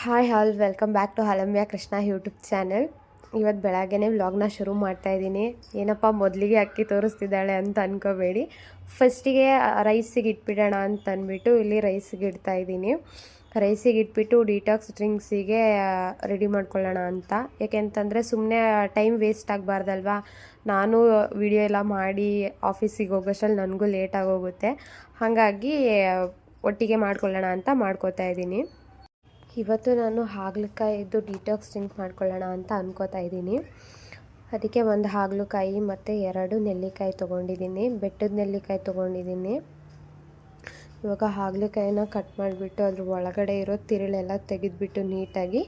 Hi all welcome back to ಹಲಂಬ್ಯ Krishna YouTube channel ಇವತ್ತು ಬೆಳಗ್ಗೆನೇ ವ್ಲಾಗ್ನ ಶುರು ಮಾಡ್ತಾ ಇದ್ದೀನಿ. ಏನಪ್ಪ, ಮೊದಲಿಗೆ ಅಕ್ಕಿ ತೋರಿಸ್ತಿದ್ದಾಳೆ ಅಂತ ಅನ್ಕೋಬೇಡಿ. ಫಸ್ಟಿಗೆ ರೈಸಿಗೆ ಇಟ್ಬಿಡೋಣ ಅಂತ ಅಂದ್ಬಿಟ್ಟು ಇಲ್ಲಿ ರೈಸಿಗೆ ಇಡ್ತಾ ಇದ್ದೀನಿ. ರೈಸಿಗೆ ಇಟ್ಬಿಟ್ಟು ಡಿಟಾಕ್ಸ್ ಡ್ರಿಂಕ್ಸಿಗೆ ರೆಡಿ ಮಾಡ್ಕೊಳ್ಳೋಣ ಅಂತ. ಯಾಕೆಂತಂದರೆ ಸುಮ್ಮನೆ ಟೈಮ್ ವೇಸ್ಟ್ ಆಗಬಾರ್ದಲ್ವಾ? ನಾನು ವಿಡಿಯೋ ಎಲ್ಲ ಮಾಡಿ ಆಫೀಸಿಗೆ ಹೋಗೋಷ್ಟರಲ್ಲಿ ನನಗೂ ಲೇಟ್ ಹೋಗುತ್ತೆ ಹಾಗಾಗಿ ಒಟ್ಟಿಗೆ ಮಾಡ್ಕೊಳ್ಳೋಣ ಅಂತ ಮಾಡ್ಕೋತಾ ಇದ್ದೀನಿ. ಇವತ್ತು ನಾನು ಹಾಗಲಕಾಯಿದ್ದು ಡಿಟಾಕ್ಸ್ ಡ್ರಿಂಕ್ ಮಾಡ್ಕೊಳ್ಳೋಣ ಅಂತ ಅಂದ್ಕೋತಾ ಇದ್ದೀನಿ. ಅದಕ್ಕೆ ಒಂದು ಹಾಗಲಕಾಯಿ ಮತ್ತು ಎರಡು ನೆಲ್ಲಿಕಾಯಿ ತೊಗೊಂಡಿದ್ದೀನಿ. ಬೆಟ್ಟದ ನೆಲ್ಲಿಕಾಯಿ ತೊಗೊಂಡಿದ್ದೀನಿ. ಇವಾಗ ಹಾಗಲಕಾಯಿನ ಕಟ್ ಮಾಡಿಬಿಟ್ಟು ಅದ್ರ ಒಳಗಡೆ ಇರೋ ತಿರುಳೆಲ್ಲ ತೆಗೆದುಬಿಟ್ಟು ನೀಟಾಗಿ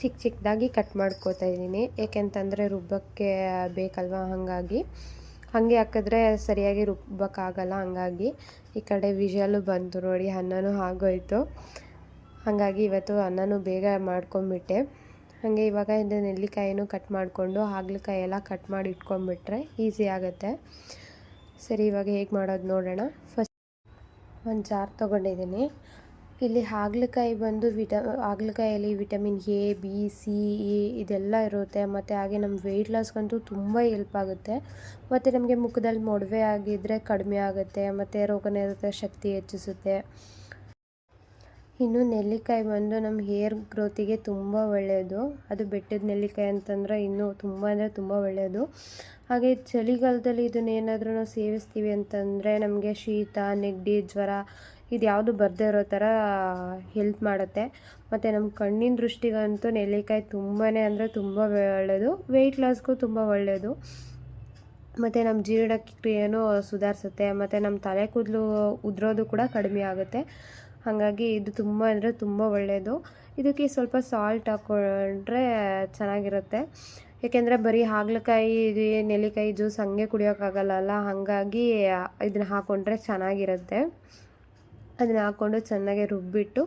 ಚಿಕ್ಕ ಚಿಕ್ಕದಾಗಿ ಕಟ್ ಮಾಡ್ಕೋತಾ ಇದ್ದೀನಿ. ಏಕೆಂತಂದರೆ ರುಬ್ಬಕ್ಕೆ ಬೇಕಲ್ವ ಹಾಗಾಗಿ. ಹಾಗೆ ಹಾಕಿದ್ರೆ ಸರಿಯಾಗಿ ರುಬ್ಬಕ್ಕಾಗಲ್ಲ ಹಂಗಾಗಿ. ಈ ಕಡೆ ವಿಷಲು ಬಂತು ನೋಡಿ, ಅನ್ನನೂ ಆಗೋಯ್ತು ಹಾಗಾಗಿ ಇವತ್ತು ಅನ್ನನೂ ಬೇಗ ಮಾಡ್ಕೊಂಬಿಟ್ಟೆ. ಹಾಗೆ ಇವಾಗ ಇದು ನೆಲ್ಲಿಕಾಯಿನೂ ಕಟ್ ಮಾಡಿಕೊಂಡು ಹಾಗಲಕಾಯಿ ಎಲ್ಲ ಕಟ್ ಮಾಡಿ ಇಟ್ಕೊಂಡ್ಬಿಟ್ರೆ ಈಸಿ ಆಗುತ್ತೆ. ಸರಿ, ಇವಾಗ ಹೇಗೆ ಮಾಡೋದು ನೋಡೋಣ. ಫಸ್ಟ್ ಒಂದು ಜಾರ್ ತೊಗೊಂಡಿದ್ದೀನಿ ಇಲ್ಲಿ ಹಾಗಲಕಾಯಿ ಬಂದು ವಿಟ, ಹಾಗಲಕಾಯಲ್ಲಿ vitamin A, B, C, E ಇದೆಲ್ಲ ಇರುತ್ತೆ. ಮತ್ತು ಹಾಗೆ ನಮ್ಮ ವೆಯ್ಟ್ ಲಾಸ್ಗಂತೂ ತುಂಬ ಹೆಲ್ಪ್ ಆಗುತ್ತೆ. ಮತ್ತು ನಮಗೆ ಮುಖದಲ್ಲಿ ಮೊಡವೆ ಆಗಿದ್ದರೆ ಕಡಿಮೆ ಆಗುತ್ತೆ. ಮತ್ತು ರೋಗನಿರೋಧಕ ಶಕ್ತಿ ಹೆಚ್ಚಿಸುತ್ತೆ. ಇನ್ನು ನೆಲ್ಲಿಕಾಯಿ ಬಂದು ನಮ್ಮ ಹೇರ್ ಗ್ರೋತಿಗೆ ತುಂಬ ಒಳ್ಳೆಯದು ಅದು ಬೆಟ್ಟದ ನೆಲ್ಲಿಕಾಯಿ ಅಂತಂದರೆ ಇನ್ನೂ ತುಂಬ ಅಂದರೆ ತುಂಬ ಒಳ್ಳೆಯದು ಹಾಗೆ ಚಳಿಗಾಲದಲ್ಲಿ ಇದನ್ನ ಏನಾದರೂ ನಾವು ಸೇವಿಸ್ತೀವಿ ಅಂತಂದರೆ ನಮಗೆ ಶೀತ, ನೆಗಡಿ, ಜ್ವರ ಇದು ಯಾವುದು ಬರದೇ ಇರೋ ಥರ ಹೆಲ್ಪ್ ಮಾಡುತ್ತೆ. ಮತ್ತು ನಮ್ಮ ಕಣ್ಣಿನ ದೃಷ್ಟಿಗಂತೂ ನೆಲ್ಲಿಕಾಯಿ ತುಂಬಾ ಅಂದರೆ ತುಂಬ ಒಳ್ಳೆಯದು ವೆಯ್ಟ್ ಲಾಸ್ಗೂ ತುಂಬ ಒಳ್ಳೆಯದು ಮತ್ತು ನಮ್ಮ ಜೀರ್ಣಕ್ರಿಯೆನೂ ಸುಧಾರಿಸುತ್ತೆ. ಮತ್ತು ನಮ್ಮ ತಲೆ ಕೂದಲು ಉದುರೋದು ಕೂಡ ಕಡಿಮೆ ಆಗುತ್ತೆ. ಹಾಗಾಗಿ ಇದು ತುಂಬ ಅಂದರೆ ತುಂಬ ಒಳ್ಳೆಯದು ಇದಕ್ಕೆ ಸ್ವಲ್ಪ ಸಾಲ್ಟ್ ಹಾಕ್ಕೊಂಡ್ರೆ ಚೆನ್ನಾಗಿರುತ್ತೆ. ಏಕೆಂದರೆ ಬರೀ ಹಾಗಲಕಾಯಿ ನೆಲ್ಲಿಕಾಯಿ ಜ್ಯೂಸ್ ಹಾಗೆ ಕುಡಿಯೋಕ್ಕಾಗಲ್ಲ ಹಾಗಾಗಿ ಇದನ್ನ ಹಾಕ್ಕೊಂಡ್ರೆ ಚೆನ್ನಾಗಿರುತ್ತೆ. ಅದನ್ನ ಹಾಕ್ಕೊಂಡು ಚೆನ್ನಾಗಿ ರುಬ್ಬಿಟ್ಟು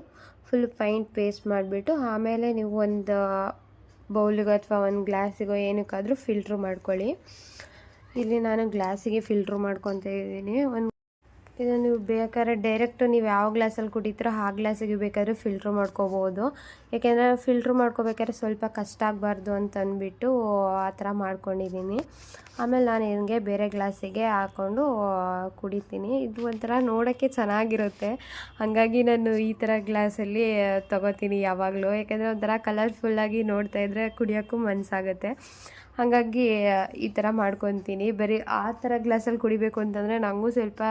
ಫುಲ್ ಫೈನ್ ಪೇಸ್ಟ್ ಮಾಡಿಬಿಟ್ಟು, ಆಮೇಲೆ ನೀವು ಒಂದು ಬೌಲಿಗೋ ಅಥವಾ ಒಂದು ಗ್ಲಾಸಿಗೋ ಏನಕ್ಕಾದರೂ ಫಿಲ್ಟ್ರ್ ಮಾಡ್ಕೊಳ್ಳಿ. ಇಲ್ಲಿ ನಾನು ಗ್ಲಾಸಿಗೆ ಫಿಲ್ಟ್ರ್ ಮಾಡ್ಕೊತ ಇದ್ದೀನಿ. ಒಂದು ಇದು ನೀವು ಬೇಕಾದ್ರೆ ಡೈರೆಕ್ಟು ನೀವು ಯಾವ ಗ್ಲಾಸಲ್ಲಿ ಕುಡಿತೀರೋ ಆ ಗ್ಲಾಸಿಗೆ ಬೇಕಾದ್ರೆ ಫಿಲ್ಟ್ರ್ ಮಾಡ್ಕೋಬೋದು. ಯಾಕೆಂದರೆ ಫಿಲ್ಟ್ರ್ ಮಾಡ್ಕೋಬೇಕಾದ್ರೆ ಸ್ವಲ್ಪ ಕಷ್ಟ ಆಗಬಾರ್ದು ಅಂತ ಅಂದ್ಬಿಟ್ಟು ಆ ಥರ ಮಾಡ್ಕೊಂಡಿದ್ದೀನಿ. ಆಮೇಲೆ ನಾನು ಹಿಂಗೆ ಬೇರೆ ಗ್ಲಾಸಿಗೆ ಹಾಕ್ಕೊಂಡು ಕುಡಿತೀನಿ. ಇದು ಒಂಥರ ನೋಡೋಕ್ಕೆ ಚೆನ್ನಾಗಿರುತ್ತೆ. ಹಾಗಾಗಿ ನಾನು ಈ ಥರ ಗ್ಲಾಸಲ್ಲಿ ತೊಗೋತೀನಿ ಯಾವಾಗಲೂ. ಯಾಕೆಂದರೆ ಒಂಥರ ಕಲರ್ಫುಲ್ಲಾಗಿ ನೋಡ್ತಾ ಇದ್ದರೆ ಕುಡಿಯೋಕ್ಕೂ ಮನಸ್ಸಾಗುತ್ತೆ ಹಾಗಾಗಿ, ಈ ಥರ ಮಾಡ್ಕೊತೀನಿ. ಬರೀ ಆ ಥರ ಗ್ಲಾಸಲ್ಲಿ ಕುಡಿಬೇಕು ಅಂತಂದರೆ ನನಗೂ ಸ್ವಲ್ಪ,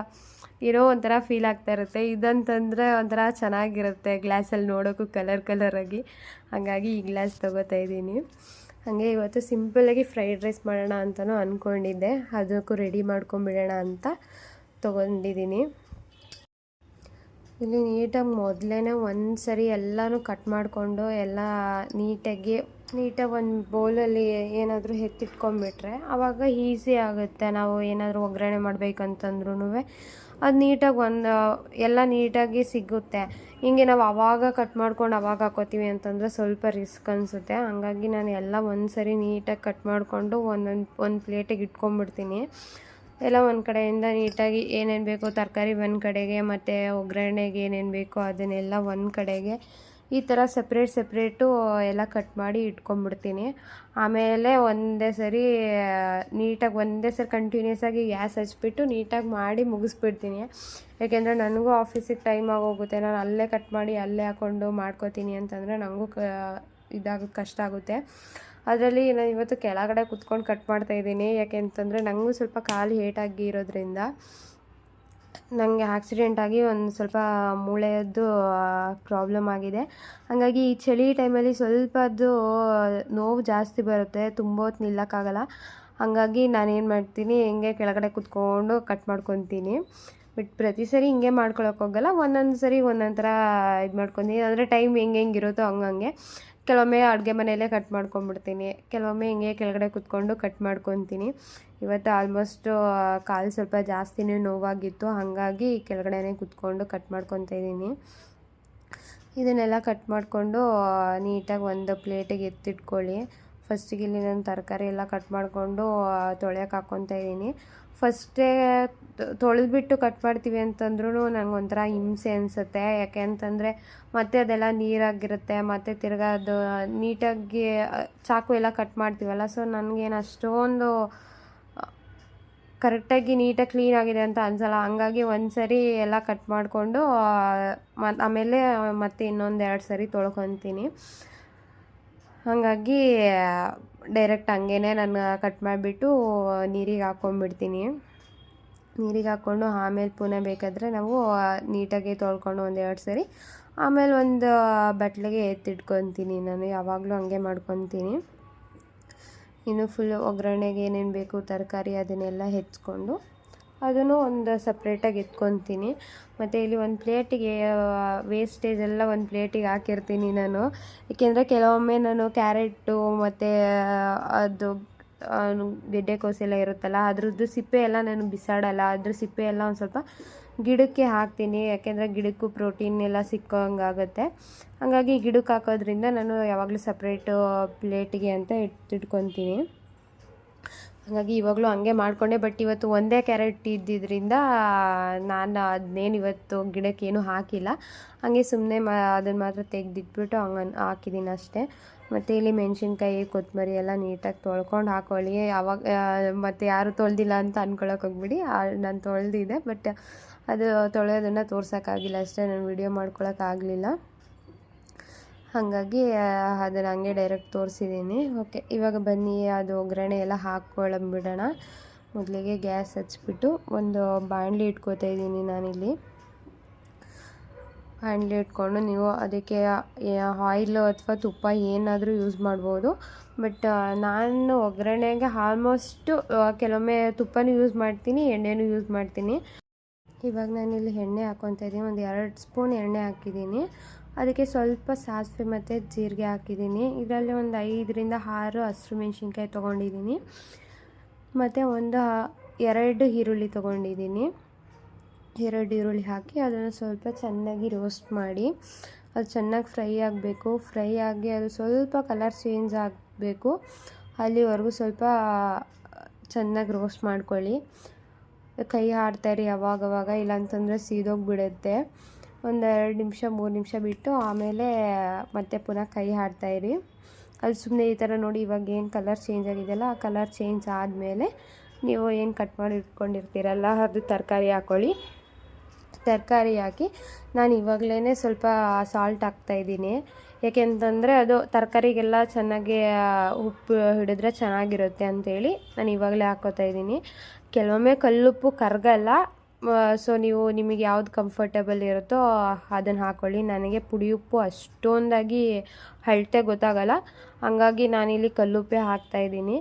ಏನೋ ಒಂಥರ ಫೀಲ್ ಆಗ್ತಾ ಇರುತ್ತೆ. ಇದಂತಂದರೆ ಒಂಥರ ಚೆನ್ನಾಗಿರುತ್ತೆ ಗ್ಲಾಸಲ್ಲಿ ನೋಡೋಕ್ಕೂ ಕಲರ್ ಕಲರಾಗಿ ಹಾಗಾಗಿ ಈ ಗ್ಲಾಸ್ ತೊಗೋತಾ ಇದ್ದೀನಿ. ಹಾಗೆ ಇವತ್ತು ಸಿಂಪಲ್ಲಾಗಿ ಫ್ರೈಡ್ ರೈಸ್ ಮಾಡೋಣ ಅಂತಲೂ ಅಂದ್ಕೊಂಡಿದ್ದೆ ಅದಕ್ಕೂ ರೆಡಿ ಮಾಡ್ಕೊಂಬಿಡೋಣ ಅಂತ ತೊಗೊಂಡಿದ್ದೀನಿ. ಇಲ್ಲಿ ನೀಟಾಗಿ ಮೊದಲೇ ಒಂದು ಸರಿ ಎಲ್ಲನೂ ಕಟ್ ಮಾಡಿಕೊಂಡು ಎಲ್ಲ ನೀಟಾಗಿ ನೀಟಾಗಿ ಒಂದು ಬೌಲಲ್ಲಿ ಏನಾದರೂ ಎತ್ತಿಟ್ಕೊಂಡ್ಬಿಟ್ರೆ ಆವಾಗ ಈಸಿ ಆಗುತ್ತೆ. ನಾವು ಏನಾದರೂ ಒಗ್ಗರಣೆ ಮಾಡಬೇಕಂತಂದ್ರೂ ಅದು ನೀಟಾಗಿ ಒಂದು, ಎಲ್ಲ ನೀಟಾಗಿ ಸಿಗುತ್ತೆ. ಹಿಂಗೆ ನಾವು ಆವಾಗ ಕಟ್ ಮಾಡ್ಕೊಂಡು ಅವಾಗ ಹಾಕೋತೀವಿ ಅಂತಂದರೆ ಸ್ವಲ್ಪ ರಿಸ್ಕ್ ಅನಿಸುತ್ತೆ. ಹಾಗಾಗಿ ನಾನು ಎಲ್ಲ ಒಂದು ಸರಿ ನೀಟಾಗಿ ಕಟ್ ಮಾಡಿಕೊಂಡು ಒಂದೊಂದು, ಒಂದು ಪ್ಲೇಟಿಗೆ ಇಟ್ಕೊಂಡ್ಬಿಡ್ತೀನಿ ಎಲ್ಲ ಒಂದು ಕಡೆಯಿಂದ ನೀಟಾಗಿ ಏನೇನು ಬೇಕೋ ತರಕಾರಿ ಒಂದು ಕಡೆಗೆ, ಮತ್ತು ಒಗ್ಗರಣೆಗೆ ಏನೇನು ಬೇಕೋ ಅದನ್ನೆಲ್ಲ ಒಂದು ಕಡೆಗೆ ಈ ಥರ ಸಪ್ರೇಟ್ ಸಪ್ರೇಟು ಎಲ್ಲ ಕಟ್ ಮಾಡಿ ಇಟ್ಕೊಂಡ್ಬಿಡ್ತೀನಿ. ಆಮೇಲೆ ಒಂದೇ ಸರಿ ನೀಟಾಗಿ ಒಂದೇ ಸರಿ ಕಂಟಿನ್ಯೂಸ್ ಆಗಿ ಗ್ಯಾಸ್ ಹಚ್ಚಿಬಿಟ್ಟು ನೀಟಾಗಿ ಮಾಡಿ ಮುಗಿಸ್ಬಿಡ್ತೀನಿ. ಯಾಕೆಂದರೆ ನನಗೂ ಆಫೀಸಿಗೆ ಟೈಮ್ ಆಗೋಗುತ್ತೆ. ನಾನು ಅಲ್ಲೇ ಕಟ್ ಮಾಡಿ ಅಲ್ಲೇ ಹಾಕ್ಕೊಂಡು ಮಾಡ್ಕೋತೀನಿ ಅಂತಂದರೆ ನನಗೂ ಕ ಇದಾಗ ಕಷ್ಟ ಆಗುತ್ತೆ. ಅದರಲ್ಲಿ ನಾನು ಇವತ್ತು ಕೆಳಗಡೆ ಕುತ್ಕೊಂಡು ಕಟ್ ಮಾಡ್ತಾಯಿದ್ದೀನಿ ಯಾಕೆ ಅಂತಂದರೆ ನನಗೂ ಸ್ವಲ್ಪ ಕಾಲು ಏಟಾಗಿ ಇರೋದ್ರಿಂದ. ನನಗೆ ಆಕ್ಸಿಡೆಂಟ್ ಆಗಿ ಒಂದು ಸ್ವಲ್ಪ ಮೂಳೆಯದ್ದು ಪ್ರಾಬ್ಲಮ್ ಆಗಿದೆ. ಹಾಗಾಗಿ ಈ ಚಳಿ ಟೈಮಲ್ಲಿ ಸ್ವಲ್ಪದ್ದು ನೋವು ಜಾಸ್ತಿ ಬರುತ್ತೆ. ತುಂಬ ಹೊತ್ತು ನಿಲ್ಲಕ್ಕಾಗಲ್ಲ. ಹಾಗಾಗಿ ನಾನೇನು ಮಾಡ್ತೀನಿ, ಹಿಂಗೆ ಕೆಳಗಡೆ ಕುತ್ಕೊಂಡು ಕಟ್ ಮಾಡ್ಕೊತೀನಿ. ಬಟ್ ಪ್ರತಿ ಸರಿ ಹಿಂಗೆ ಹೋಗಲ್ಲ. ಒಂದೊಂದು ಸರಿ ಒಂದೊಂದು ಥರ ಇದು ಮಾಡ್ಕೊತೀನಿ. ಅಂದರೆ ಟೈಮ್ ಹೆಂಗೆ ಹೆಂಗೆ ಇರುತ್ತೋ ಹಂಗಂಗೆ. ಕೆಲವೊಮ್ಮೆ ಅಡುಗೆ ಮನೆಯಲ್ಲೇ ಕಟ್ ಮಾಡ್ಕೊಂಬಿಡ್ತೀನಿ ಕೆಲವೊಮ್ಮೆ ಹಿಂಗೆ ಕೆಳಗಡೆ ಕುತ್ಕೊಂಡು ಕಟ್ ಮಾಡ್ಕೊತೀನಿ. ಇವತ್ತು ಆಲ್ಮೋಸ್ಟು ಕಾಲು ಸ್ವಲ್ಪ ಜಾಸ್ತಿನೇ ನೋವಾಗಿತ್ತು. ಹಾಗಾಗಿ ಕೆಳಗಡೆನೇ ಕುತ್ಕೊಂಡು ಕಟ್ ಮಾಡ್ಕೊತಾ ಇದ್ದೀನಿ. ಇದನ್ನೆಲ್ಲ ಕಟ್ ಮಾಡಿಕೊಂಡು ನೀಟಾಗಿ ಒಂದು ಪ್ಲೇಟಿಗೆ ಎತ್ತಿಟ್ಕೊಳ್ಳಿ. ಫಸ್ಟಿಗೆ ಇಲ್ಲಿ ನಾನು ತರಕಾರಿ ಎಲ್ಲ ಕಟ್ ಮಾಡಿಕೊಂಡು ತೊಳೆಯೋಕೆ ಹಾಕ್ಕೊತಾ ಇದ್ದೀನಿ. ಫಸ್ಟೇ ತೊಳೆದ್ಬಿಟ್ಟು ಕಟ್ ಮಾಡ್ತೀವಿ ಅಂತಂದ್ರೂ ನನಗೊಂಥರ ಹಿಂಸೆ ಅನಿಸುತ್ತೆ. ಯಾಕೆ ಅಂತಂದರೆ ಮತ್ತೆ ಅದೆಲ್ಲ ನೀರಾಗಿರುತ್ತೆ, ಮತ್ತು ತಿರ್ಗಾ ಅದು ನೀಟಾಗಿ ಚಾಕು ಎಲ್ಲ ಕಟ್ ಮಾಡ್ತೀವಲ್ಲ ಸೊ ನನಗೇನು ಅಷ್ಟೊಂದು ಕರೆಕ್ಟಾಗಿ ನೀಟಾಗಿ ಕ್ಲೀನ್ ಆಗಿದೆ ಅಂತ ಅನ್ಸಲ್ಲ. ಹಂಗಾಗಿ ಒಂದು ಸರಿ ಎಲ್ಲ ಕಟ್ ಮಾಡಿಕೊಂಡು ಮತ್ತು ಆಮೇಲೆ ಮತ್ತೆ ಇನ್ನೊಂದು ಎರಡು ಸರಿ ತೊಳ್ಕೊತೀನಿ. ಹಾಗಾಗಿ, ಡೈರೆಕ್ಟ್ ಹಂಗೇ ನಾನು ಕಟ್ ಮಾಡಿಬಿಟ್ಟು ನೀರಿಗೆ ಹಾಕ್ಕೊಂಡ್ಬಿಡ್ತೀನಿ ನೀರಿಗೆ ಹಾಕ್ಕೊಂಡು ಆಮೇಲೆ ಪುನಃ ಬೇಕಾದರೆ ನಾವು ನೀಟಾಗಿ ತೊಳ್ಕೊಂಡು ಒಂದು ಎರಡು ಸರಿ, ಆಮೇಲೆ ಒಂದು ಬಟ್ಲಿಗೆ ಎತ್ತಿಟ್ಕೊತೀನಿ ನಾನು. ಯಾವಾಗಲೂ ಹಂಗೆ ಮಾಡ್ಕೊತೀನಿ. ಇನ್ನು ಫುಲ್ ಒಗ್ಗರಣೆಗೆ ಏನೇನು ಬೇಕು, ತರಕಾರಿ ಅದನ್ನೆಲ್ಲ ಹೆಚ್ಕೊಂಡು ಅದನ್ನು ಒಂದು ಸಪ್ರೇಟಾಗಿ ಎತ್ಕೊತೀನಿ ಮತ್ತು ಇಲ್ಲಿ ಒಂದು ಪ್ಲೇಟಿಗೆ ವೇಸ್ಟೇಜ್ ಎಲ್ಲ ಒಂದು ಪ್ಲೇಟಿಗೆ ಹಾಕಿರ್ತೀನಿ ನಾನು. ಏಕೆಂದರೆ ಕೆಲವೊಮ್ಮೆ ನಾನು ಕ್ಯಾರೆಟು ಮತ್ತು ಅದು ಗೆಡ್ಡೆಕೋಸೆಲ್ಲ ಇರುತ್ತಲ್ಲ, ಅದ್ರದ್ದು ಸಿಪ್ಪೆ ಎಲ್ಲ ನಾನು ಬಿಸಾಡಲ್ಲ, ಅದ್ರ ಸಿಪ್ಪೆ ಎಲ್ಲ ಒಂದು ಸ್ವಲ್ಪ ಗಿಡಕ್ಕೆ ಹಾಕ್ತೀನಿ, ಯಾಕೆಂದರೆ ಗಿಡಕ್ಕೂ ಪ್ರೋಟೀನ್ ಎಲ್ಲ ಸಿಕ್ಕಂಗಾಗುತ್ತೆ ಹಾಗಾಗಿ ಗಿಡಕ್ಕೆ ಹಾಕೋದ್ರಿಂದ ನಾನು ಯಾವಾಗಲೂ ಸಪ್ರೇಟು ಪ್ಲೇಟಿಗೆ ಅಂತ ಇಟ್ಟಿಟ್ಕೊತೀನಿ ಹಾಗಾಗಿ ಇವಾಗಲೂ ಹಂಗೆ ಮಾಡಿಕೊಂಡೆ ಬಟ್ ಇವತ್ತು ಒಂದೇ ಕ್ಯಾರೆಟ್ ಇದ್ದಿದ್ದರಿಂದ ನಾನು ಅದನ್ನೇನು ಇವತ್ತು ಗಿಡಕ್ಕೇನು ಹಾಕಿಲ್ಲ. ಹಾಗೆ ಸುಮ್ಮನೆ ಮಾ ಅದನ್ನು ಮಾತ್ರ ತೆಗೆದಿಟ್ಬಿಟ್ಟು ಹಂಗೆ ಹಾಕಿದ್ದೀನಿ ಅಷ್ಟೇ ಮತ್ತು ಇಲ್ಲಿ ಮೆಣಸಿನ್ಕಾಯಿ ಕೊತ್ತಂಬರಿ ಎಲ್ಲ ನೀಟಾಗಿ ತೊಳ್ಕೊಂಡು ಹಾಕೊಳ್ಳಿ. ಅವಾಗ ಮತ್ತು ಯಾರು ತೊಳೆದಿಲ್ಲ ಅಂತ ಅನ್ಕೊಳಕ್ಕೆ ಹೋಗ್ಬಿಡಿ. ನಾನು ತೊಳೆದಿದ್ದೆ ಬಟ್ ಅದು ತೊಳೆಯೋದನ್ನು ತೋರ್ಸೋಕ್ಕಾಗಿಲ್ಲ ಅಷ್ಟೇ. ನಾನು ವಿಡಿಯೋ ಮಾಡ್ಕೊಳಕ್ಕಾಗಲಿಲ್ಲ ಹಾಗಾಗಿ ಅದನ್ನು ಹಂಗೆ ಡೈರೆಕ್ಟ್ ತೋರಿಸಿದ್ದೀನಿ ಓಕೆ ಇವಾಗ ಬನ್ನಿ, ಅದು ಒಗ್ಗರಣೆ ಎಲ್ಲ ಹಾಕ್ಕೊಳ್ಳೋಣ ಮೊದಲಿಗೆ ಗ್ಯಾಸ್ ಹಚ್ಬಿಟ್ಟು ಒಂದು ಬಾಣಲಿ ಇಟ್ಕೋತಾ ಇದ್ದೀನಿ ನಾನಿಲ್ಲಿ. ಬಾಣಲಿ ಇಟ್ಕೊಂಡು ನೀವು ಅದಕ್ಕೆ ಆಯಿಲ್ ಅಥವಾ ತುಪ್ಪ ಏನಾದರೂ ಯೂಸ್ ಮಾಡ್ಬೋದು. ಬಟ್ ನಾನು ಒಗ್ಗರಣೆಗೆ ಆಲ್ಮೋಸ್ಟು ಕೆಲವೊಮ್ಮೆ ತುಪ್ಪನೂ ಯೂಸ್ ಮಾಡ್ತೀನಿ, ಎಣ್ಣೆನೂ ಯೂಸ್ ಮಾಡ್ತೀನಿ. ಇವಾಗ ನಾನಿಲ್ಲಿ ಎಣ್ಣೆ ಹಾಕ್ಕೊತಾ ಇದ್ದೀನಿ. ಒಂದು ಎರಡು ಸ್ಪೂನ್ ಎಣ್ಣೆ ಹಾಕಿದ್ದೀನಿ. ಅದಕ್ಕೆ ಸ್ವಲ್ಪ ಸಾಸಿವೆ ಮತ್ತು ಜೀರಿಗೆ ಹಾಕಿದ್ದೀನಿ. ಇದರಲ್ಲಿ ಒಂದು ಐದರಿಂದ ಆರು ಹಸಿರು ಮೆಣಸಿನ್ಕಾಯಿ ತೊಗೊಂಡಿದ್ದೀನಿ. ಮತ್ತು ಒಂದು ಎರಡು ಈರುಳ್ಳಿ ತೊಗೊಂಡಿದ್ದೀನಿ. ಎರಡು ಈರುಳ್ಳಿ ಹಾಕಿ ಅದನ್ನು ಸ್ವಲ್ಪ ಚೆನ್ನಾಗಿ ರೋಸ್ಟ್ ಮಾಡಿ, ಅದು ಚೆನ್ನಾಗಿ ಫ್ರೈ ಆಗಬೇಕು. ಫ್ರೈ ಆಗಿ ಅದು ಸ್ವಲ್ಪ ಕಲರ್ ಚೇಂಜ್ ಆಗಬೇಕು. ಅಲ್ಲಿವರೆಗೂ ಸ್ವಲ್ಪ ಚೆನ್ನಾಗಿ ರೋಸ್ಟ್ ಮಾಡ್ಕೊಳ್ಳಿ. ಕೈ ಆಡ್ತಾಯಿರಿ ಅವಾಗವಾಗ, ಇಲ್ಲಾಂತಂದರೆ ಸೀದೋಗಿಬಿಡುತ್ತೆ. ಒಂದು ಎರಡು ನಿಮಿಷ, ಮೂರು ನಿಮಿಷ ಬಿಟ್ಟು ಆಮೇಲೆ ಮತ್ತೆ ಪುನಃ ಕೈ ಹಾಡ್ತಾಯಿರಿ ಅದು ಸುಮ್ಮನೆ ಈ ಥರ ನೋಡಿ ಇವಾಗ ಏನು ಕಲರ್ ಚೇಂಜ್ ಆಗಿದೆಯಲ್ಲ, ಆ ಕಲರ್ ಚೇಂಜ್ ಆದಮೇಲೆ ನೀವು ಏನು ಕಟ್ ಮಾಡಿ ಇಟ್ಕೊಂಡಿರ್ತೀರಲ್ಲ, ಅದು ತರಕಾರಿ ಹಾಕ್ಕೊಳ್ಳಿ ತರಕಾರಿ ಹಾಕಿ ನಾನು ಇವಾಗಲೇ ಸ್ವಲ್ಪ ಸಾಲ್ಟ್ ಹಾಕ್ತಾಯಿದ್ದೀನಿ ಏಕೆಂತಂದರೆ ಅದು ತರಕಾರಿಗೆಲ್ಲ ಚೆನ್ನಾಗಿ ಉಪ್ಪು ಹಿಡಿದ್ರೆ ಚೆನ್ನಾಗಿರುತ್ತೆ ಅಂಥೇಳಿ ನಾನು ಇವಾಗಲೇ ಹಾಕೋತಾ ಇದ್ದೀನಿ. ಕೆಲವೊಮ್ಮೆ ಕಲ್ಲುಪ್ಪು ಕರಗಲ್ಲ. ಸೊ ನೀವು ನಿಮಗೆ ಯಾವ್ದು ಕಂಫರ್ಟಬಲ್ ಇರುತ್ತೋ ಅದನ್ನು ಹಾಕ್ಕೊಳ್ಳಿ ನನಗೆ ಪುಡಿ ಉಪ್ಪು ಅಷ್ಟೊಂದಾಗಿ ಅಳತೆ ಗೊತ್ತಾಗಲ್ಲ. ಹಾಗಾಗಿ ನಾನಿಲ್ಲಿ ಕಲ್ಲುಪ್ಪೇ ಹಾಕ್ತಾಯಿದ್ದೀನಿ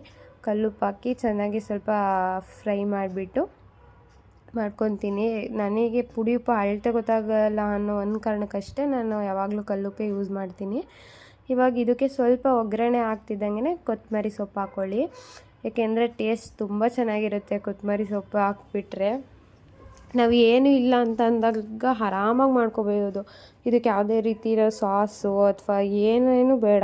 ಕಲ್ಲುಪ್ಪು ಹಾಕಿ ಚೆನ್ನಾಗಿ ಸ್ವಲ್ಪ ಫ್ರೈ ಮಾಡಿಬಿಟ್ಟು ಮಾಡ್ಕೊತೀನಿ. ನನಗೆ ಪುಡಿ ಉಪ್ಪು ಅಳತೆ ಗೊತ್ತಾಗಲ್ಲ ಅನ್ನೋ ಒಂದು ಕಾರಣಕ್ಕಷ್ಟೇ ನಾನು ಯಾವಾಗಲೂ ಕಲ್ಲುಪ್ಪೇ ಯೂಸ್ ಮಾಡ್ತೀನಿ. ಇವಾಗ ಇದಕ್ಕೆ ಸ್ವಲ್ಪ ಒಗ್ಗರಣೆ ಆಗ್ತಿದ್ದಂಗೆ ಕೊತ್ತಂಬರಿ ಸೊಪ್ಪು ಹಾಕ್ಕೊಳ್ಳಿ ಏಕೆಂದರೆ ಟೇಸ್ಟ್ ತುಂಬ ಚೆನ್ನಾಗಿರುತ್ತೆ ಕೊತ್ತಂಬರಿ ಸೊಪ್ಪು ಹಾಕ್ಬಿಟ್ರೆ. ನಾವು ಏನೂ ಇಲ್ಲ ಅಂತ ಅಂದಾಗ ಆರಾಮಾಗಿ ಮಾಡ್ಕೋಬೋದು. ಇದಕ್ಕೆ ಯಾವುದೇ ರೀತಿ ಸಾಸು ಅಥವಾ ಏನೇನು ಬೇಡ.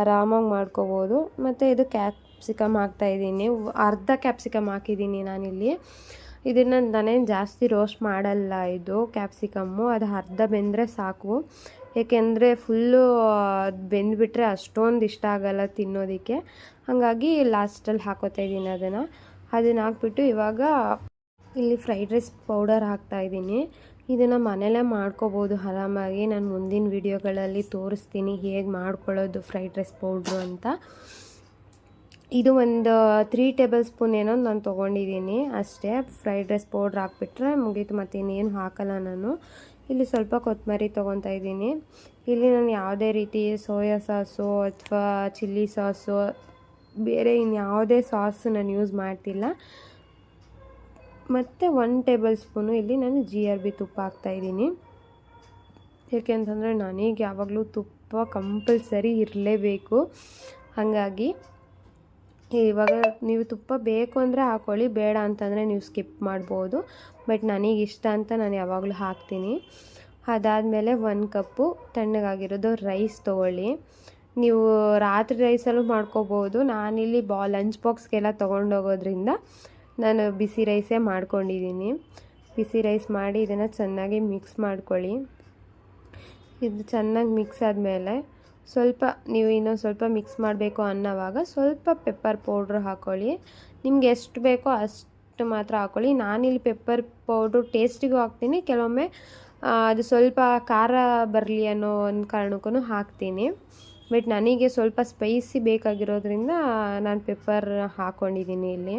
ಆರಾಮಾಗಿ ಮಾಡ್ಕೋಬೋದು. ಮತ್ತು ಇದು ಕ್ಯಾಪ್ಸಿಕಮ್ ಹಾಕ್ತಾಯಿದ್ದೀನಿ ಅರ್ಧ ಕ್ಯಾಪ್ಸಿಕಮ್ ಹಾಕಿದ್ದೀನಿ ನಾನಿಲ್ಲಿ. ಇದನ್ನು ನಾನೇನು ಜಾಸ್ತಿ ರೋಸ್ಟ್ ಮಾಡಲ್ಲ ಇದು ಕ್ಯಾಪ್ಸಿಕಮ್ಮು, ಅದು ಅರ್ಧ ಬೆಂದರೆ ಸಾಕು. ಏಕೆಂದರೆ ಫುಲ್ಲು ಅದು ಬೆಂದುಬಿಟ್ರೆ ಅಷ್ಟೊಂದು ಇಷ್ಟ ಆಗಲ್ಲ ತಿನ್ನೋದಕ್ಕೆ. ಹಾಗಾಗಿ ಲಾಸ್ಟಲ್ಲಿ ಹಾಕೋತಾ ಇದ್ದೀನಿ ಅದನ್ನು. ಅದನ್ನು ಹಾಕ್ಬಿಟ್ಟು ಇವಾಗ ಇಲ್ಲಿ ಫ್ರೈಡ್ ರೈಸ್ ಪೌಡರ್ ಹಾಕ್ತಾಯಿದ್ದೀನಿ ಇದನ್ನು ಮನೇಲೇ ಮಾಡ್ಕೋಬೋದು ಆರಾಮಾಗಿ. ನಾನು ಮುಂದಿನ ವೀಡಿಯೋಗಳಲ್ಲಿ ತೋರಿಸ್ತೀನಿ ಹೇಗೆ ಮಾಡ್ಕೊಳ್ಳೋದು ಫ್ರೈಡ್ ರೈಸ್ ಪೌಡ್ರು ಅಂತ. ಇದು ಒಂದು ತ್ರೀ ಟೇಬಲ್ ಸ್ಪೂನ್ ಏನೋ ನಾನು ತೊಗೊಂಡಿದ್ದೀನಿ ಅಷ್ಟೇ. ಫ್ರೈಡ್ ರೈಸ್ ಪೌಡ್ರ್ ಹಾಕ್ಬಿಟ್ರೆ ಮುಗೀತು ಮತ್ತು ಇನ್ನೇನು ಹಾಕಲ್ಲ ನಾನು. ಇಲ್ಲಿ ಸ್ವಲ್ಪ ಕೊತ್ತಂಬರಿ ತೊಗೊತಾ ಇದ್ದೀನಿ. ಇಲ್ಲಿ ನಾನು ಯಾವುದೇ ರೀತಿ ಸೋಯಾ ಸಾಸು ಅಥವಾ ಚಿಲ್ಲಿ ಸಾಸು, ಬೇರೆ ಇನ್ಯಾವುದೇ ಸಾಸ್ ನಾನು ಯೂಸ್ ಮಾಡ್ತಿಲ್ಲ. ಮತ್ತು ಒನ್ ಟೇಬಲ್ ಸ್ಪೂನು ಇಲ್ಲಿ ನಾನು ಜಿ ಆರ್ ಬಿ ತುಪ್ಪ ಹಾಕ್ತಾಯಿದ್ದೀನಿ ಏಕೆ ಅಂತಂದರೆ ನನಗೆ ಯಾವಾಗಲೂ ತುಪ್ಪ ಕಂಪಲ್ಸರಿ ಇರಲೇಬೇಕು. ಹಾಗಾಗಿ ಇವಾಗ ನೀವು ತುಪ್ಪ ಬೇಕು ಅಂದರೆ ಹಾಕ್ಕೊಳ್ಳಿ ಬೇಡ ಅಂತಂದರೆ ನೀವು ಸ್ಕಿಪ್ ಮಾಡ್ಬೋದು. ಬಟ್ ನನಗೆ ಇಷ್ಟ ಅಂತ ನಾನು ಯಾವಾಗಲೂ ಹಾಕ್ತೀನಿ. ಅದಾದಮೇಲೆ ಒಂದು ಕಪ್ಪು ತಣ್ಣಗಾಗಿರೋದು ರೈಸ್ ತೊಗೊಳ್ಳಿ. ನೀವು ರಾತ್ರಿ ರೈಸಲ್ಲೂ ಮಾಡ್ಕೋಬೋದು. ನಾನಿಲ್ಲಿ ಬಾ, ಲಂಚ್ ಬಾಕ್ಸ್ಗೆಲ್ಲ ತೊಗೊಂಡೋಗೋದ್ರಿಂದ ನಾನು ಬಿಸಿ ರೈಸೇ ಮಾಡ್ಕೊಂಡಿದ್ದೀನಿ ಬಿಸಿ ರೈಸ್ ಮಾಡಿ ಇದನ್ನು ಚೆನ್ನಾಗಿ ಮಿಕ್ಸ್ ಮಾಡ್ಕೊಳ್ಳಿ. ಇದು ಚೆನ್ನಾಗಿ ಮಿಕ್ಸ್ ಆದಮೇಲೆ ಸ್ವಲ್ಪ ನೀವು ಇನ್ನೊಂದು ಸ್ವಲ್ಪ ಮಿಕ್ಸ್ ಮಾಡಬೇಕು ಅನ್ನೋವಾಗ ಸ್ವಲ್ಪ ಪೆಪ್ಪರ್ ಪೌಡ್ರ್ ಹಾಕ್ಕೊಳ್ಳಿ ನಿಮ್ಗೆ ಎಷ್ಟು ಬೇಕೋ ಅಷ್ಟು ಮಾತ್ರ ಹಾಕ್ಕೊಳ್ಳಿ ನಾನಿಲ್ಲಿ ಪೆಪ್ಪರ್ ಪೌಡ್ರು ಟೇಸ್ಟಿಗೂ ಹಾಕ್ತೀನಿ. ಕೆಲವೊಮ್ಮೆ ಅದು ಸ್ವಲ್ಪ ಖಾರ ಬರಲಿ ಅನ್ನೋ ಒಂದು ಕಾರಣಕ್ಕೂ ಹಾಕ್ತೀನಿ. ಬಟ್ ನನಗೆ ಸ್ವಲ್ಪ ಸ್ಪೈಸಿ ಬೇಕಾಗಿರೋದ್ರಿಂದ ನಾನು ಪೆಪ್ಪರ್ ಹಾಕ್ಕೊಂಡಿದ್ದೀನಿ ಇಲ್ಲಿ.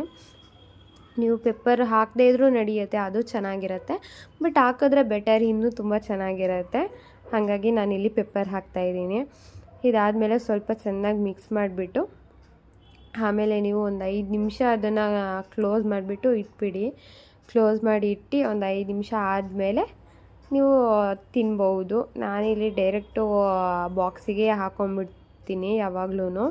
ನೀವು ಪೆಪ್ಪರ್ ಹಾಕದೇ ಇದ್ರೂ ನಡೆಯುತ್ತೆ, ಅದು ಚೆನ್ನಾಗಿರುತ್ತೆ. ಬಟ್ ಹಾಕಿದ್ರೆ ಬೆಟರ್ ಇನ್ನೂ ತುಂಬ ಚೆನ್ನಾಗಿರುತ್ತೆ. ಹಾಗಾಗಿ ನಾನಿಲ್ಲಿ ಪೆಪ್ಪರ್ ಹಾಕ್ತಾಯಿದ್ದೀನಿ ಇದಾದಮೇಲೆ ಸ್ವಲ್ಪ ಚೆನ್ನಾಗಿ ಮಿಕ್ಸ್ ಮಾಡಿಬಿಟ್ಟು, ಆಮೇಲೆ ನೀವು ಒಂದು ಐದು ನಿಮಿಷ ಅದನ್ನು ಕ್ಲೋಸ್ ಮಾಡಿಬಿಟ್ಟು ಇಟ್ಬಿಡಿ. ಕ್ಲೋಸ್ ಮಾಡಿ ಇಟ್ಟು ಒಂದು ಐದು ನಿಮಿಷ ಆದಮೇಲೆ ನೀವು ತಿನ್ಬೋದು. ನಾನಿಲ್ಲಿ ಡೈರೆಕ್ಟು ಬಾಕ್ಸಿಗೆ ಹಾಕೊಂಡ್ಬಿಡ್ತೀನಿ ಯಾವಾಗ್ಲೂ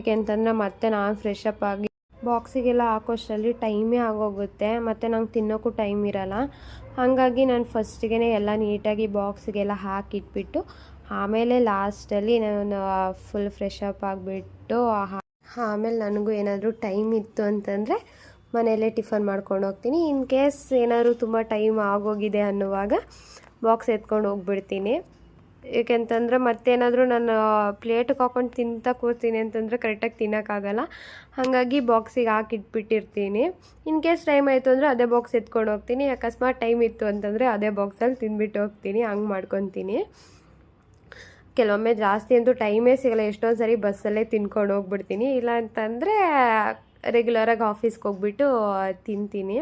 ಏಕೆಂತಂದ್ರೆ ಮತ್ತೆ ನಾನು ಫ್ರೆಶ್ ಆಗಿ ಬಾಕ್ಸಿಗೆಲ್ಲ ಹಾಕೋಷ್ಟರಲ್ಲಿ ಟೈಮೇ ಆಗೋಗುತ್ತೆ. ಮತ್ತು ನಂಗೆ ತಿನ್ನೋಕ್ಕೂ ಟೈಮ್ ಇರಲ್ಲ. ಹಾಗಾಗಿ ನಾನು ಫಸ್ಟಿಗೆ ಎಲ್ಲ ನೀಟಾಗಿ ಬಾಕ್ಸ್ಗೆಲ್ಲ ಹಾಕಿಟ್ಬಿಟ್ಟು ಆಮೇಲೆ ಲಾಸ್ಟಲ್ಲಿ ನಾನು ಫುಲ್ ಫ್ರೆಶ್ ಅಪ್ ಆಗಿಬಿಟ್ಟು ಆಮೇಲೆ ನನಗೂ ಏನಾದರೂ ಟೈಮ್ ಇತ್ತು ಅಂತಂದರೆ ಮನೆಯಲ್ಲೇ ಟಿಫನ್ ಮಾಡ್ಕೊಂಡು ಹೋಗ್ತೀನಿ. ಇನ್ ಕೇಸ್ ಏನಾದರೂ ತುಂಬ ಟೈಮ್ ಆಗೋಗಿದೆ ಅನ್ನುವಾಗ ಬಾಕ್ಸ್ ಎತ್ಕೊಂಡು ಹೋಗ್ಬಿಡ್ತೀನಿ. ಏಕೆಂತಂದರೆ ಮತ್ತೇನಾದರೂ ನಾನು ಪ್ಲೇಟಿಗೆ ಹಾಕೊಂಡು ತಿಂತ ಕೂರ್ತೀನಿ ಅಂತಂದರೆ ಕರೆಕ್ಟಾಗಿ ತಿನ್ನೋಕ್ಕಾಗಲ್ಲ. ಹಾಗಾಗಿ ಬಾಕ್ಸಿಗೆ ಹಾಕಿಟ್ಬಿಟ್ಟಿರ್ತೀನಿ ಇನ್ ಕೇಸ್ ಟೈಮ್ ಆಯಿತು ಅಂದರೆ ಅದೇ ಬಾಕ್ಸ್ ಎತ್ಕೊಂಡು ಹೋಗ್ತೀನಿ. ಅಕಸ್ಮಾತ್ ಟೈಮ್ ಇತ್ತು ಅಂತಂದರೆ ಅದೇ ಬಾಕ್ಸಲ್ಲಿ ತಿಂದ್ಬಿಟ್ಟು ಹೋಗ್ತೀನಿ. ಹಂಗೆ ಮಾಡ್ಕೊತೀನಿ. ಕೆಲವೊಮ್ಮೆ ಜಾಸ್ತಿ ಅಂತೂ ಟೈಮೇ ಸಿಗಲ್ಲ. ಎಷ್ಟೊಂದು ಸರಿ ಬಸ್ಸಲ್ಲೇ ತಿನ್ಕೊಂಡು ಹೋಗ್ಬಿಡ್ತೀನಿ. ಇಲ್ಲ ಅಂತಂದರೆ ರೆಗ್ಯುಲರಾಗಿ ಆಫೀಸ್ಗೆ ಹೋಗ್ಬಿಟ್ಟು ತಿಂತೀನಿ.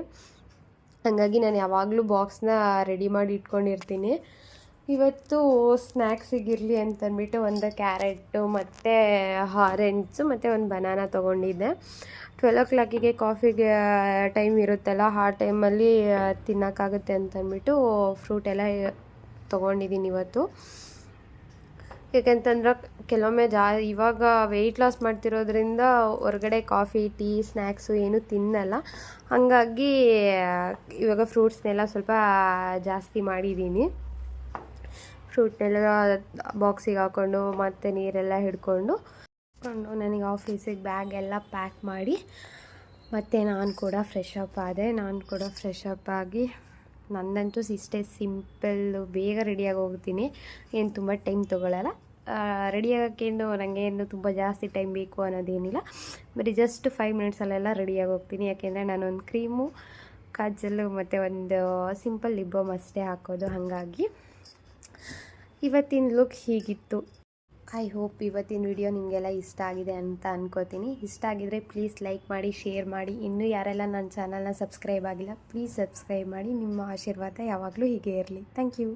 ಹಾಗಾಗಿ ನಾನು ಯಾವಾಗಲೂ ಬಾಕ್ಸ್ನ ರೆಡಿ ಮಾಡಿ ಇಟ್ಕೊಂಡಿರ್ತೀನಿ. ಇವತ್ತು ಸ್ನ್ಯಾಕ್ಸಿಗಿರಲಿ ಅಂತಂದ್ಬಿಟ್ಟು ಒಂದು ಕ್ಯಾರೆಟು ಮತ್ತು ಆರೆಂಜು ಮತ್ತು ಒಂದು ಬನಾನ ತೊಗೊಂಡಿದ್ದೆ. ಟ್ವೆಲ್ ಓ ಕ್ಲಾಕಿಗೆ ಕಾಫಿಗೆ ಟೈಮ್ ಇರುತ್ತಲ್ಲ, ಆ ಟೈಮಲ್ಲಿ ತಿನ್ನೋಕ್ಕಾಗುತ್ತೆ ಅಂತಂದ್ಬಿಟ್ಟು ಫ್ರೂಟ್ ಎಲ್ಲ ತೊಗೊಂಡಿದ್ದೀನಿ ಇವತ್ತು. ಯಾಕೆಂತಂದ್ರೆ ಕೆಲವೊಮ್ಮೆ ಜಾ, ಇವಾಗ ವೆಯ್ಟ್ ಲಾಸ್ ಮಾಡ್ತಿರೋದ್ರಿಂದ ಹೊರಗಡೆ ಕಾಫಿ ಟೀ ಸ್ನ್ಯಾಕ್ಸು ಏನೂ ತಿನ್ನಲ್ಲ. ಹಾಗಾಗಿ ಇವಾಗ ಫ್ರೂಟ್ಸ್ನೆಲ್ಲ ಸ್ವಲ್ಪ ಜಾಸ್ತಿ ಮಾಡಿದ್ದೀನಿ ಫ್ರೂಟ್ನೆಲ್ಲ ಬಾಕ್ಸಿಗೆ ಹಾಕ್ಕೊಂಡು ಮತ್ತು ನೀರೆಲ್ಲ ಹಿಡ್ಕೊಂಡು ಕೊಂಡು ನನಗೆ ಆಫೀಸಿಗೆ ಬ್ಯಾಗ್ ಎಲ್ಲ ಪ್ಯಾಕ್ ಮಾಡಿ ಮತ್ತು ನಾನು ಕೂಡ ಫ್ರೆಶ್ ಅಪ್ ಆದೆ. ನಾನು ಕೂಡ ಫ್ರೆಶ್ ಅಪ್ ಆಗಿ ನಂದಂತೂ ಇಷ್ಟೇ ಸಿಂಪಲ್ಲು ಬೇಗ ರೆಡಿಯಾಗಿ ಹೋಗ್ತೀನಿ. ಏನು ತುಂಬ ಟೈಮ್ ತೊಗೊಳ್ಳಲ್ಲ ರೆಡಿ ಆಗೋಕ್ಕೇನು ನನಗೇನು ತುಂಬ ಜಾಸ್ತಿ ಟೈಮ್ ಬೇಕು ಅನ್ನೋದೇನಿಲ್ಲ. ಬರೀ ಜಸ್ಟ್ ಫೈವ್ ಮಿನಿಟ್ಸಲ್ಲೆಲ್ಲ ರೆಡಿಯಾಗಿ ಹೋಗ್ತೀನಿ. ಯಾಕೆಂದರೆ ನಾನೊಂದು ಕ್ರೀಮು ಕಾಜಲ್ಲು ಮತ್ತು ಒಂದು ಸಿಂಪಲ್ ಲಿಬ್ಬಮ್ ಬಾಮ್ ಅಷ್ಟೇ ಹಾಕೋದು. ಹಾಗಾಗಿ ಇವತ್ತಿನ ಲುಕ್ ಹೀಗಿತ್ತು. ಐ ಹೋಪ್ ಇವತ್ತಿನ ವಿಡಿಯೋ ನಿಮಗೆಲ್ಲ ಇಷ್ಟ ಆಗಿದೆ ಅಂತ ಅನ್ಕೋತೀನಿ. ಇಷ್ಟ ಆಗಿದ್ರೆ ಪ್ಲೀಸ್ ಲೈಕ್ ಮಾಡಿ ಶೇರ್ ಮಾಡಿ. ಇನ್ನೂ ಯಾರೆಲ್ಲ ನನ್ನ ಚಾನಲ್ನ ಸಬ್ಸ್ಕ್ರೈಬ್ ಆಗಿಲ್ಲ ಪ್ಲೀಸ್ ಸಬ್ಸ್ಕ್ರೈಬ್ ಮಾಡಿ. ನಿಮ್ಮ ಆಶೀರ್ವಾದ ಯಾವಾಗಲೂ ಹೀಗೆ ಇರಲಿ. Thank you